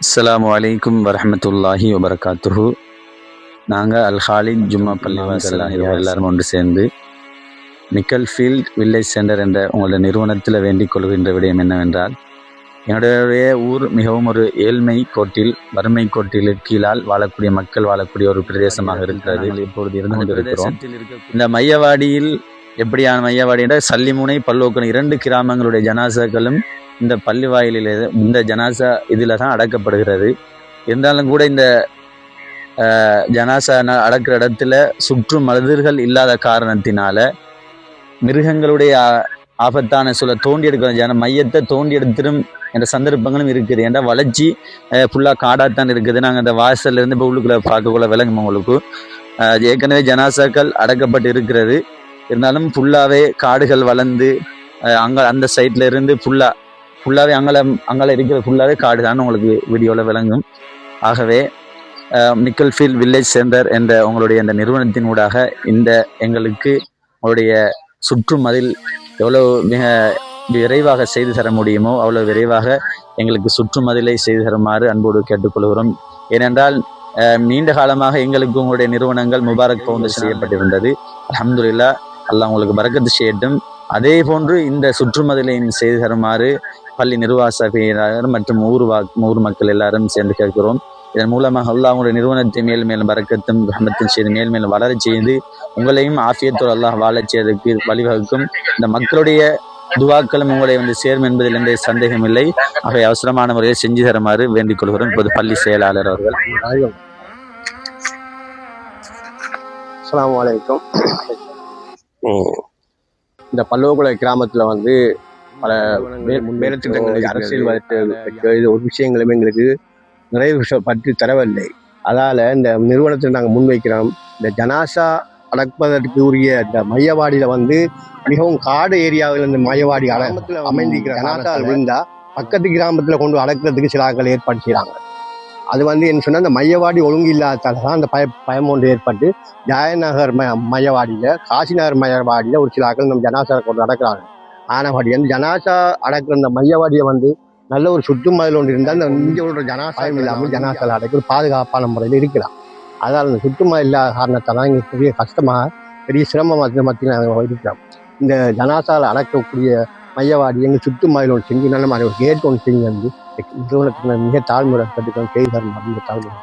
அஸ்ஸலாமு அலைக்கும் வரஹ்மத்துல்லாஹி வபரகாத்துஹு நாங்கள் அல் ஹாலித் ஜும்மா பள்ளி வாசலாகியோர் எல்லாரும் ஒன்று சேர்ந்து நிக்கல் ஃபீல்ட் வில்லேஜ் சென்டர் என்ற உங்களோட நிறுவனத்தில் வேண்டிக் கொள்கின்ற விடயம் என்னவென்றால் என்னுடைய ஊர் மிகவும் ஒரு ஏழ்மை கோட்டில் வறுமை கோட்டில் கீழால் வாழக்கூடிய மக்கள் வாழக்கூடிய ஒரு பிரதேசமாக இருக்கிறது. இப்பொழுது இருந்து கொண்டிருக்கிறோம். இந்த மையவாடியில் எப்படியான மையவாடி என்ற சல்லிமுனை பல்லோக்கன் இரண்டு கிராமங்களுடைய ஜனாசாக்களும் இந்த பள்ளி வாயிலில் இந்த ஜனாசா இதில் தான் அடக்கப்படுகிறது. இருந்தாலும் கூட இந்த ஜனாசா அடக்கிற இடத்துல சுற்று மனிதர்கள் இல்லாத காரணத்தினால மிருகங்களுடைய ஆபத்தான சொல்ல தோண்டி எடுக்கிற ஜன மையத்தை தோண்டி எடுத்துடும் என்ற சந்தர்ப்பங்களும் இருக்குது. ஏன்னா வளர்ச்சி ஃபுல்லாக காடாகத்தான் இருக்குது. நாங்கள் அந்த வாசல்ல இருந்து இப்போ உள்ளுக்குள்ள பார்க்கக்குள்ள விளங்கும் உங்களுக்கு? ஏற்கனவே ஜனாசாக்கள் அடக்கப்பட்டு இருக்கிறது. இருந்தாலும் ஃபுல்லாகவே காடுகள் வளர்ந்து அங்கே அந்த சைட்ல இருந்து ஃபுல்லாக ஃபுல்லாகவே அங்கே அங்கே இருக்கிற ஃபுல்லாகவே காடு தான் உங்களுக்கு வீடியோவில் விளங்கும் ஆகவே மிக்கல் ஃபீல்ட் வில்லேஜ் சென்டர் என்ற உங்களுடைய இந்த நிறுவனத்தின் ஊடாக இந்த எங்களுக்கு உங்களுடைய சுற்றுமதில் எவ்வளோ மிக விரைவாக செய்து தர முடியுமோ அவ்வளோ விரைவாக எங்களுக்கு சுற்றுமதிலை செய்து தருமாறு அன்போடு கேட்டுக்கொள்கிறோம். ஏனென்றால் eh, நீண்ட காலமாக எங்களுக்கு உங்களுடைய நிறுவனங்கள் முபாரக் ஃபவுண்டேஷன் செய்யப்பட்டிருந்தது. அலமதுல்லா அல்லாஹ் உங்களுக்கு பரக்கத்து செய்யட்டும். அதே போன்று இந்த சுற்றுமதிலையும் செய்து தருமாறு பள்ளி நிர்வாகர் மற்றும் ஊர் வா ஊர் மக்கள் எல்லாரும் சேர்ந்து கேட்கிறோம். இதன் மூலமாக அல்லாஹ் உங்களுடைய நிறுவனத்தை மேலும் மேலும் வரக்கத்தும் ரஹமத்தும் செய்து மேலும் மேலும் வளர செய்து உங்களையும் ஆஃபியத்தோடு அல்லாஹ் வாழச் செய்வதற்கு வழிவகுக்கும். இந்த மக்களுடைய துவாக்களும் உங்களை வந்து சேரும் என்பதில் எந்த சந்தேகம் இல்லை. அவை அவசரமான முறையில் செஞ்சு தருமாறு வேண்டிக் கொள்கிறோம். இப்போது பள்ளி செயலாளர் அவர்கள். அஸ்ஸலாமு வலைக்கம் இந்த பல்லவகுள கிராமத்தில் வந்து பல மேலத்திட்டங்கள் அரசியல் இது ஒரு விஷயங்களுமே எங்களுக்கு நிறைய விஷயம் பற்றி தரவில்லை. அதால் இந்த நிறுவனத்தில் நாங்கள் முன்வைக்கிறோம். இந்த ஜனாசா அடப்பதற்கு உரிய இந்த மையவாடியில் வந்து மிகவும் காடு ஏரியாவில் இந்த மையவாடி அட அமைந்திருக்கிற ஜனாசா விழுந்தா பக்கத்து கிராமத்தில் கொண்டு அடக்கிறதுக்கு சில ஆட்கள் ஏற்பாடு செய்கிறாங்க அது வந்து என்ன சொன்னால் இந்த மையவாடி ஒழுங்கு இல்லாததால தான் அந்த பய பயம் ஒன்று ஏற்பட்டு ஜெயநகர் ம மையவாடியில் காசிநகர் மையவாடியில் ஒரு சில ஆட்கள் நம்ம ஜனாசா கொண்டு அடக்குறாங்க ஆனவாடி. அந்த ஜனாசா அடக்குற அந்த மையவாடியை வந்து நல்ல ஒரு சுற்று மதில் ஒன்று இருந்தால் அந்த இங்கே உள்ள ஜனாசாயம் இல்லாமல் ஜனாசால அடக்க ஒரு பாதுகாப்பான முறையில் இருக்கலாம் அதால் அந்த சுற்றுமா இல்லாத காரணத்தால் இங்கே பெரிய கஷ்டமாக பெரிய சிரமமாக மத்தியில் இருக்கிறோம் இந்த ஜனாசால அடக்கக்கூடிய மையவாடி எங்கள் சுற்று மதில் ஒன்று செஞ்சு நல்ல மாதிரி ஒரு கேட் ஒன்று செஞ்சு வந்து நிறுவனத்துக்கு மிக தாழ்முறை கட்டுக்கிறோம் செய்து தரணும் அப்படின்ற தாழ்முறை